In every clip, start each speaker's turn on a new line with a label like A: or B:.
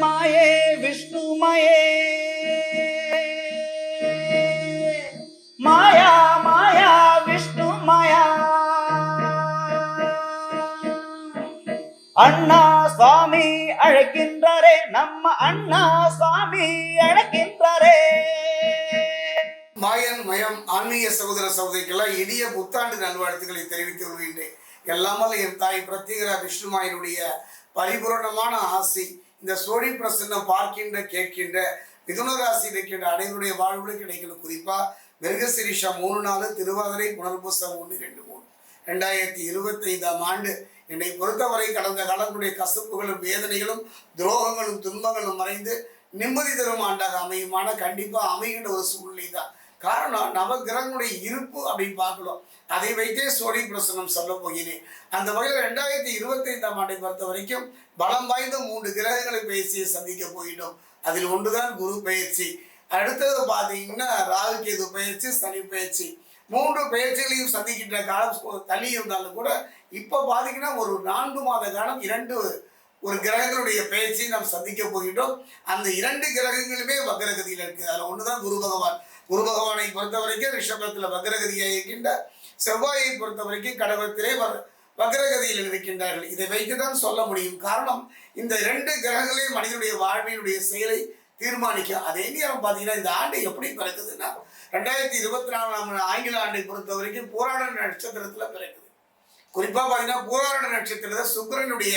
A: மாயே விஷ்ணுமயே மாயா. மாயா விஷ்ணு மாயா. அண்ணா சுவாமி அழைக்கின்றாரே நம்ம அண்ணா சுவாமி அழைக்கின்றாரே.
B: மாயன் மயம் ஆன்மீக சகோதர சகோதரிக்கெல்லாம் இனிய புத்தாண்டு நல்வாழ்த்துக்களை தெரிவித்து வருகின்றேன் எல்லாமல் என் தாய் பிரத்யேகரா விஷ்ணுமாயனுடைய பரிபூரணமான ஆசை. இந்த சோழி பிரசன்னம் பார்க்கின்ற கேட்கின்ற மிதுன ராசி இருக்கின்ற அனைவருடைய வாழ்வுல கிடைக்கணும். குறிப்பா மிருகசிரிஷா மூணு நாலு திருவாதிரை புனர்புஸ்தம் ஒன்று ரெண்டு மூணு. ரெண்டாயிரத்தி இருபத்தி ஐந்தாம் ஆண்டு என்னை பொறுத்தவரை கடந்த காலங்களுடைய கசப்புகளும் வேதனைகளும் துரோகங்களும் துன்பங்களும் மறைந்து நிம்மதி தரும் ஆண்டாக அமையுமான கண்டிப்பா அமைகின்ற ஒரு சூழ்நிலை தான் காரணம் நவகிரகங்களுடைய இருப்பு அப்படின்னு பார்க்கணும். அதை வைத்தே சோழி பிரசனம் சொல்ல போகிறேன். அந்த வகையில் ரெண்டாயிரத்தி இருபத்தி ஐந்தாம் ஆண்டை பொறுத்த வரைக்கும் பலம் வாய்ந்த மூன்று கிரகங்களை பேசியை சந்திக்க போயிட்டோம். அதில் ஒன்றுதான் குரு பயிற்சி அடுத்தது பார்த்தீங்கன்னா ராகு கேது பயிற்சி சனி பயிற்சி மூன்று பயிற்சிகளையும் சந்திக்கின்ற காலம் தள்ளி இருந்தாலும் கூட இப்போ பார்த்தீங்கன்னா ஒரு நான்கு மாத காலம் இரண்டு ஒரு கிரகங்களுடைய பேச்சை நாம் சந்திக்க போகின்றோம். அந்த இரண்டு கிரகங்களுமே வக்ரகதியில் இருக்குது அதில் ஒன்று தான் குரு பகவான். குரு பகவானை பொறுத்த வரைக்கும் ரிஷபத்தில் வக்ரகதியாக இருக்கின்ற செவ்வாயை பொறுத்த வரைக்கும் கடகத்திலே வ வக்ரகதியில் இருக்கின்றார்கள். இதை வைத்து தான் சொல்ல முடியும். காரணம் இந்த இரண்டு கிரகங்களே மனிதனுடைய வாழ்வினுடைய செயலை தீர்மானிக்கும். அதே நேரம் பார்த்தீங்கன்னா இந்த ஆண்டு எப்படி பிறக்குதுன்னா ரெண்டாயிரத்தி இருபத்தி நாலாம் ஆங்கில ஆண்டை பொறுத்த வரைக்கும் போராட நட்சத்திரத்தில் பிறக்குது. குறிப்பாக பார்த்தீங்கன்னா போராட நட்சத்திரத்தில் சுக்கரனுடைய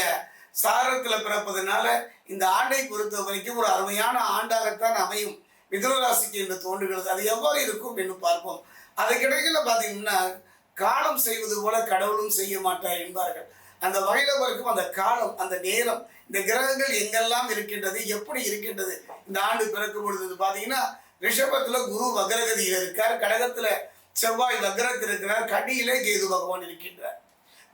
B: சாரத்தில் பிறப்பதனால இந்த ஆண்டை பொறுத்த வரைக்கும் ஒரு அருமையான ஆண்டாகத்தான் அமையும். மிதுன ராசிக்கு என்று தோன்றுகிறது. அது எவ்வாறு இருக்கும் என்று பார்ப்போம். அதற்கிடையில் பார்த்தீங்கன்னா காலம் செய்வது போல கடவுளும் செய்ய மாட்டார் என்பார்கள். அந்த வகையில் வரைக்கும் அந்த காலம் அந்த நேரம் இந்த கிரகங்கள் எங்கெல்லாம் இருக்கின்றது எப்படி இருக்கின்றது இந்த ஆண்டு பிறக்கும் பொழுது பார்த்தீங்கன்னா ரிஷபத்தில் குரு வக்ரகதியில் இருக்கார். கடகத்தில் செவ்வாய் வக்ரத்தில் இருக்கிறார். கடியிலே கேது பகவான் இருக்கின்றார்.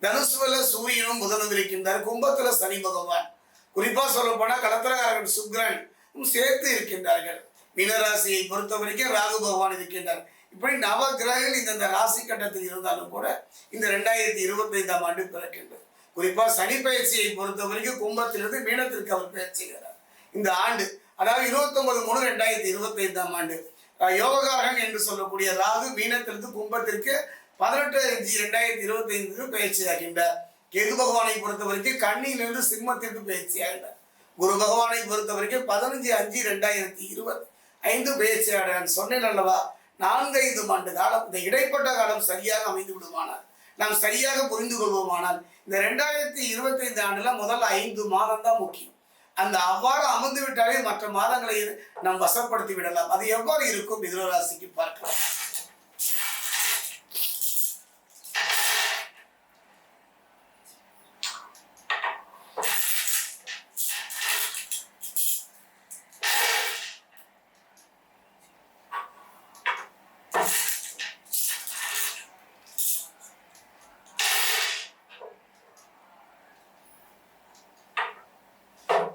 B: தனுசுல சூரியனும் புதனும் இருக்கின்றார். கும்பத்துல சனி பகவான். குறிப்பா சொல்ல போனா கலத்திரகாரகன் சுக்ரன் சேர்த்து இருக்கின்றார்கள். மீனராசியை பொறுத்த வரைக்கும் ராகு பகவான் இருக்கின்றார். இப்படி நவ கிரகங்கள் இந்தந்த ராசி கட்டத்தில் இருந்தாலும் கூட இந்த ரெண்டாயிரத்தி இருபத்தி ஐந்தாம் ஆண்டு பிறக்கின்றது. குறிப்பா சனி பயிற்சியை பொறுத்த வரைக்கும் கும்பத்திலிருந்து மீனத்திற்கு அவர் பயிற்சிகிறார் இந்த ஆண்டு அதாவது இருபத்தொன்பது மூணு ரெண்டாயிரத்தி இருபத்தி ஐந்தாம் ஆண்டு அஹ் என்று சொல்லக்கூடிய ராகு மீனத்திலிருந்து கும்பத்திற்கு பதினெட்டு அஞ்சு ரெண்டாயிரத்தி இருபத்தி ஐந்து பயிற்சி ஆகின்றார் கேது பகவானை பொறுத்த வரைக்கும் கண்ணியிலிருந்து சிம்மத்திற்கு பயிற்சி ஆகின்றார் குரு பகவானை பொறுத்த வரைக்கும் பதினஞ்சு அஞ்சு ரெண்டாயிரத்தி இருபத்தி ஐந்து பயிற்சி ஆகிறான் சொன்னேன் அல்லவா? நான்கைந்து ஆண்டு காலம் இந்த இடைப்பட்ட காலம் சரியாக அமைந்து விடுமானால் நாம் சரியாக புரிந்து கொள்வோமானால் இந்த ரெண்டாயிரத்தி இருபத்தி ஐந்து ஆண்டுல முதல் ஐந்து மாதம் தான் முக்கியம். அந்த அவ்வாறு அமர்ந்து விட்டாலே மற்ற மாதங்களை நாம் வசப்படுத்தி விடலாம். அது எவ்வாறு இருக்கும்? மிதுனராசிக்கு பார்க்கலாம்.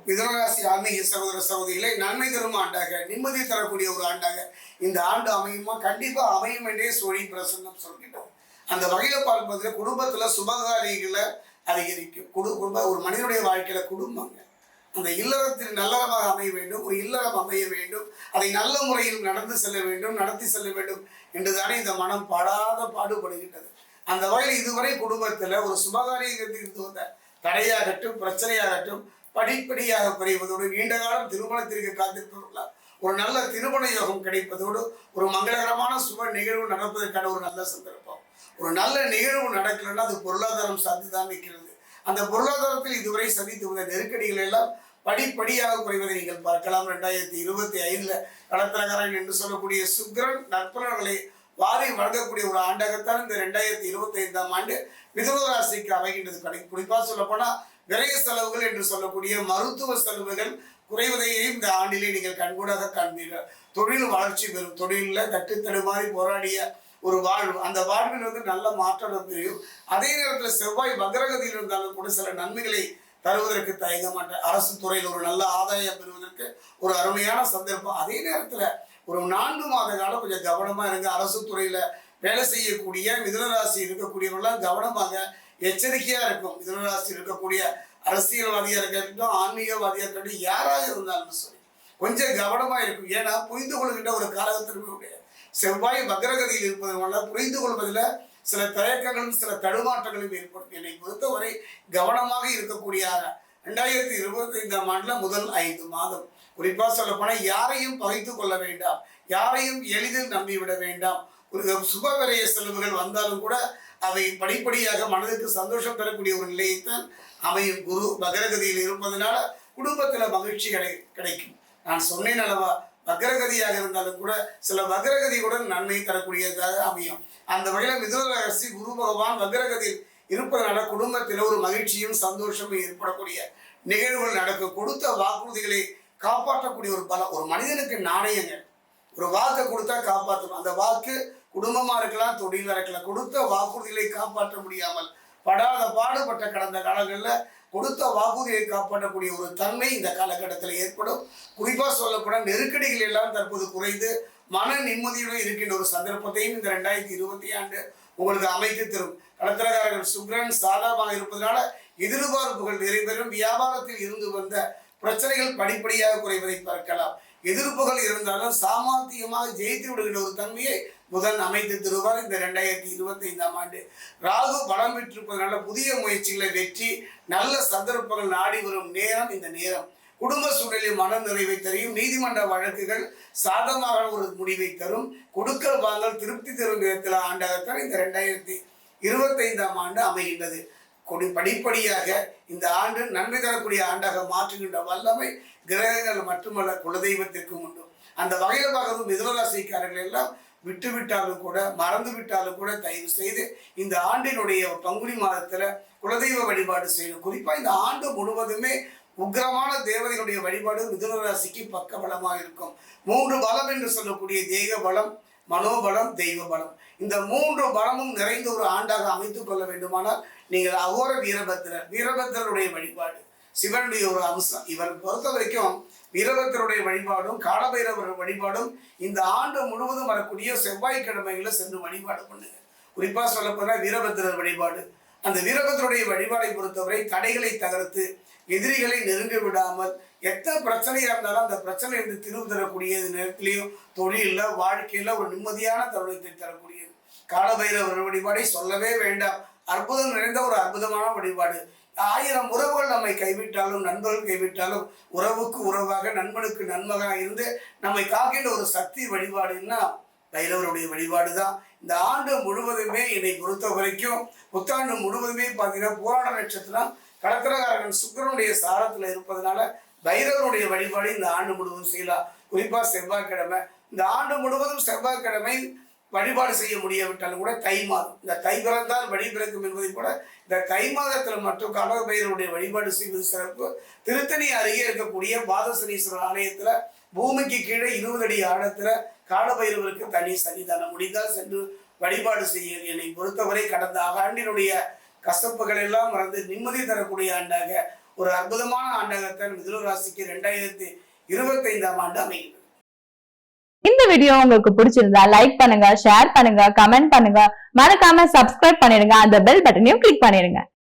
B: மிதனராசி ஆன்மீக சகோதர சகோதரிகளை நன்மை தரும் ஆண்டாக நிம்மதி தரக்கூடிய ஒரு ஆண்டாக இந்த ஆண்டு அமையுமா? கண்டிப்பாக அமையும் என்றே சோழி பிரசன்னம் சொல்கின்றோம் அந்த வகையில் பார்ப்பதில் குடும்பத்தில் சுபகாரியங்களை அதிகரிக்கும். குடு குடும்ப ஒரு மனிதனுடைய வாழ்க்கையில் குடும்பங்க. அந்த இல்லறத்தில் நல்லறமாக அமைய வேண்டும் ஒரு இல்லறம் அமைய வேண்டும் அதை நல்ல முறையில் நடந்து செல்ல வேண்டும் நடத்தி செல்ல வேண்டும் என்றுதானே இந்த மனம் பாடாத பாடுபடுகின்றது. அந்த வகையில் இதுவரை குடும்பத்தில் ஒரு சுபகாரியத்தில் இருந்து வந்த தடையாகட்டும் பிரச்சனையாகட்டும் படிப்படியாக குறைவதோடு நீண்ட காலம் திருமணத்திற்கு காத்திருப்பவர்களால் ஒரு நல்ல திருமண யோகம் கிடைப்பதோடு ஒரு மங்களகரமான சுப நிகழ்வு நடப்பதற்கான ஒரு நல்ல சந்தர்ப்பம். ஒரு நல்ல நிகழ்வு நடக்கலன்னா அது பொருளாதாரம் சார்ந்து தான் நிற்கிறது. அந்த பொருளாதாரத்தில் இதுவரை சந்தித்து வந்த நெருக்கடிகள் எல்லாம் படிப்படியாக குறைவதை நீங்கள் பார்க்கலாம். ரெண்டாயிரத்தி இருபத்தி ஐந்துல கடத்தரகாரன் என்று சொல்லக்கூடிய சுக்கிரன் நற்பலன்களை வாரி வழங்கக்கூடிய ஒரு ஆண்டாகத்தான் இந்த ரெண்டாயிரத்தி இருபத்தி ஐந்தாம் ஆண்டு மிதுன ராசிக்கு அமைகின்றது. கிடைக்கும் குறிப்பாக சொல்லப்போனால் விரைய செலவுகள் என்று சொல்லக்கூடிய மருத்துவ செலவுகள் குறைவதையும் இந்த ஆண்டிலே நீங்கள் கண்கூடாக காண்பீர்கள். தொழில் வளர்ச்சி பெறும். தொழிலில் தட்டு தடுமாறி போராடிய ஒரு வாழ்வு. அந்த வாழ்வில் வந்து நல்ல மாற்றம் தெரியும் அதே நேரத்தில் செவ்வாய் வக்ரகதியில் இருந்தாலும் கூட சில நன்மைகளை தருவதற்கு தயங்க மாட்டேன். அரசு துறையில் ஒரு நல்ல ஆதாயம் பெறுவதற்கு ஒரு அருமையான சந்தர்ப்பம். அதே நேரத்தில் ஒரு நான்கு மாத காலம் கொஞ்சம் கவனமாக இருங்க. அரசு துறையில் வேலை செய்யக்கூடிய மிதனராசி இருக்கக்கூடியவங்களாம் கவனமாக எச்சரிக்கையாக இருக்கும். மிதனராசி இருக்கக்கூடிய அரசியல்வாதியாக இருக்கட்டும் ஆன்மீகவாதியாக இருக்கட்டும் யாராக இருந்தாலும் சரி கொஞ்சம் கவனமாக இருக்கும். ஏன்னா புரிந்து கொள்கின்ற ஒரு காலகட்டத்தினுடைய செவ்வாய் வக்ரகதியில் இருப்பதனால புரிந்து கொள்வதில் சில தயக்கங்களும் சில தடுமாற்றங்களும் ஏற்படும். என்னை பொறுத்தவரை கவனமாக இருக்கக்கூடிய ரெண்டாயிரத்தி இருபத்தி ஐந்தாம் ஆண்டுல முதல் ஐந்து மாதம். குறிப்பாக சொல்லப்போனால் யாரையும் பகைத்து கொள்ள வேண்டாம். யாரையும் எளிதில் நம்பிவிட வேண்டாம். ஒரு சுப விரைய செலவுகள் வந்தாலும் கூட அவை படிப்படியாக மனதுக்கு சந்தோஷம் தரக்கூடிய ஒரு நிலையைத்தான் அமையும் குரு. பக்ரகதியில் இருப்பதனால குடும்பத்தில் மகிழ்ச்சி கிடை கிடைக்கும். நான் சொன்னேன் அல்லவா வக்ரகதியாக இருந்தாலும் கூட சில வக்ரகதியுடன் நன்மை தரக்கூடியதாக அமையும். அந்த வகையில் மிதுன ராசி குரு பகவான் வக்ரகதியில் இருப்பதனால குடும்பத்தில் ஒரு மகிழ்ச்சியும் சந்தோஷமும் ஏற்படக்கூடிய நிகழ்வுகள் நடக்கும். கொடுத்த வாக்குறுதிகளை காப்பாற்றக்கூடிய ஒரு பலம் ஒரு மனிதனுக்கு நாணயங்கள் ஒரு வாக்கை கொடுத்தா காப்பாற்றணும் அந்த வாக்கு குடும்பமாக இருக்கலாம் தொழிலாக இருக்கலாம். கொடுத்த வாக்குறுதிகளை காப்பாற்ற முடியாமல் படாத பாடுபட்ட கடந்த காலங்களில் கொடுத்த வாக்குறுதியை காப்பாற்றக்கூடிய ஒரு தன்மை இந்த காலகட்டத்தில் ஏற்படும். குறிப்பாக சொல்லப்பட நெருக்கடிகள் எல்லாம் தற்போது குறைந்து மன நிம்மதியுடன் இருக்கின்ற ஒரு சந்தர்ப்பத்தையும் இந்த ரெண்டாயிரத்தி இருபத்தி ஆண்டு உங்களுக்கு அமைத்து தரும். கடத்திரக்காரர்கள் சுக்ரன் சாதகமாக இருப்பதனால எதிர்பார்ப்புகள் நிறைவேறும். வியாபாரத்தில் இருந்து வந்த பிரச்சனைகள் படிப்படியாக குறைவதை பார்க்கலாம். எதிர்ப்புகள் இருந்தாலும் சாமர்த்தியமாக ஜெயித்து விடுகிற ஒரு தன்மையை முதல் அமைத்து தருவார் இந்த ரெண்டாயிரத்தி இருபத்தி ஐந்தாம் ஆண்டு. ராகு பலம் பெற்றிருப்பதனால புதிய முயற்சிகளை வெற்றி நல்ல சந்தர்ப்பங்கள் நாடி வரும் நேரம் இந்த நேரம். குடும்ப சூழலில் மன நிறைவை தரும். நீதிமன்ற வழக்குகள் சாதகமாக ஒரு முடிவை தரும். கொடுக்கல் வாங்கல் திருப்தி தரும் விதத்தில் ஆண்டாகத்தான் இந்த ரெண்டாயிரத்தி இருபத்தைந்தாம் ஆண்டு அமைகின்றது. கொடி படிப்படியாக இந்த ஆண்டு நன்மை தரக்கூடிய ஆண்டாக மாற்றுகின்ற வல்லமை கிரகங்கள் மட்டுமல்ல குலதெய்வத்திற்கும் உண்டு. அந்த வகையில் பார்க்கறது மிதனராசிக்காரர்கள் எல்லாம் விட்டு விட்டாலும் கூட மறந்து விட்டாலும் கூட தயவு செய்து இந்த ஆண்டினுடைய பங்குனி மாதத்தில் குலதெய்வ வழிபாடு செய்யணும். குறிப்பாக இந்த ஆண்டு முழுவதுமே உக்கிரமான தேவதையினுடைய வழிபாடு மிதுன ராசிக்கு பக்க பலமாக இருக்கும். மூன்று பலம் என்று சொல்லக்கூடிய தேக பலம் மனோபலம் தெய்வ பலம் இந்த மூன்று பலமும் நிறைந்த ஒரு ஆண்டாக அமைத்துக் கொள்ள வேண்டுமானால் நீங்கள் அகோர வீரபத்திரர் வீரபத்திரருடைய வழிபாடு. சிவனுடைய ஒரு அம்சம். இவர் பொறுத்த வரைக்கும் வீரபத்திரருடைய வழிபாடும் காலபைரவர் வழிபாடும் இந்த ஆண்டு முழுவதும் வரக்கூடிய செவ்வாய்க்கிழமைகளை சென்று வழிபாடு பண்ணுங்க. குறிப்பாக சொல்லப்போனால் வீரபத்திரர் வழிபாடு. அந்த வீரபத்திரருடைய வழிபாடை பொறுத்தவரை தடைகளை தகர்த்து எதிரிகளை நெருங்க விடாமல் எத்தனை பிரச்சனையாக இருந்தாலும் அந்த பிரச்சனையிலிருந்து திருவு தரக்கூடிய நேரத்திலையும் தொழிலில் வாழ்க்கையில் ஒரு நிம்மதியான தருணத்தை தரக்கூடியது. காலபைரவர் வழிபாடை சொல்லவே வேண்டாம். அற்புதம் நிறைந்த ஒரு அற்புதமான வழிபாடு. ஆயிரம் உறவுகள் நம்மை கைவிட்டாலும் நண்பர்கள் கைவிட்டாலும் உறவுக்கு உறவாக நண்பனுக்கு நண்பனாக இருந்து நம்மை காக்கின்ற ஒரு சக்தி வழிபாடுன்னா பைரவருடைய வழிபாடு தான் இந்த ஆண்டு முழுவதுமே என்னை பொறுத்த வரைக்கும் புத்தாண்டு முழுவதுமே பார்த்தீங்கன்னா போராட நட்சத்திரம். கடத்திரகாரகன் சுக்கிரனுடைய சாரத்தில் இருப்பதனால பைரவனுடைய வழிபாடு இந்த ஆண்டு முழுவதும் செய்யலாம். குறிப்பாக செவ்வாய்க்கிழமை. இந்த ஆண்டு முழுவதும் செவ்வாய்க்கிழமை வழிபாடு செய்ய முடியாவிட்டாலும் கூட தை மாதம். இந்த தை பிறந்தால் வழி பிறக்கும் என்பதை கூட இந்த தை மாதத்தில் மட்டும் கடக பைரவருடைய வழிபாடு செய்வது சிறப்பு. திருத்தணி அருகே இருக்கக்கூடிய பாதசனீஸ்வரர் ஆலயத்தில் பூமிக்கு கீழே இருபது அடி ஆழத்துல காலபைரவருக்கு தனி சன்னிதானம். முடிந்தால் சென்று வழிபாடு செய்ய என்னை பொறுத்தவரை கடந்த ஆண்டினுடைய கசப்புகள் எல்லாம் மறந்து நிம்மதி தரக்கூடிய ஆண்டாக ஒரு அற்புதமான ஆண்டாகத்தான் மிதுன ராசிக்கு ரெண்டாயிரத்தி இருபத்தைந்தாம் ஆண்டு அமைகிறது.
C: இந்த வீடியோ உங்களுக்கு பிடிச்சிருந்தா லைக் பண்ணுங்க ஷேர் பண்ணுங்க கமெண்ட் பண்ணுங்க. மறக்காம சப்ஸ்கிரைப் பண்ணிடுங்க. அந்த பெல் பட்டனையும் கிளிக் பண்ணிடுங்க.